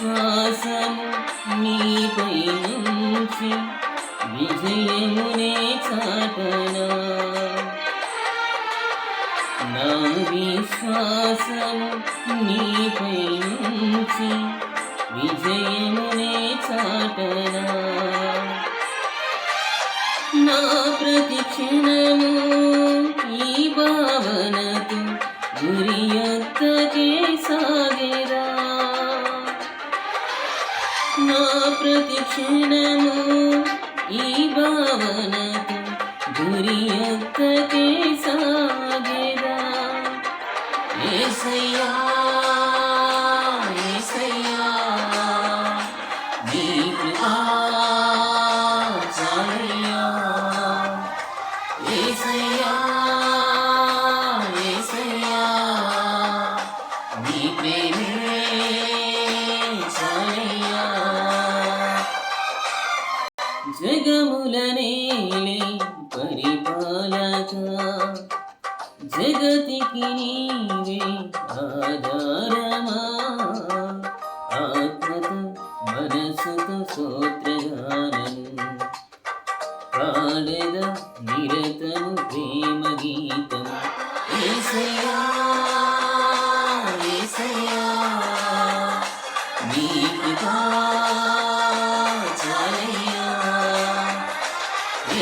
విశ్వాసము నీపై నుంచి విజయమునే చాటనా. నా విశ్వాసము నీపై నుంచి విజయమునే చాటనా. నా ప్రతి క్షణము నా ప్రతి క్షణము ఈ భావనతో గురి యొక్కకే సాగేదా? ఏసయ్యా జగములనేలే పరిపాలక. జగతికి నీవే ఆధారమా? ఆత్మత మనసుత సోత్రగానం పాడద నిరతము ప్రేమ గీతం ఏసయా ఏసయా నీ కృపా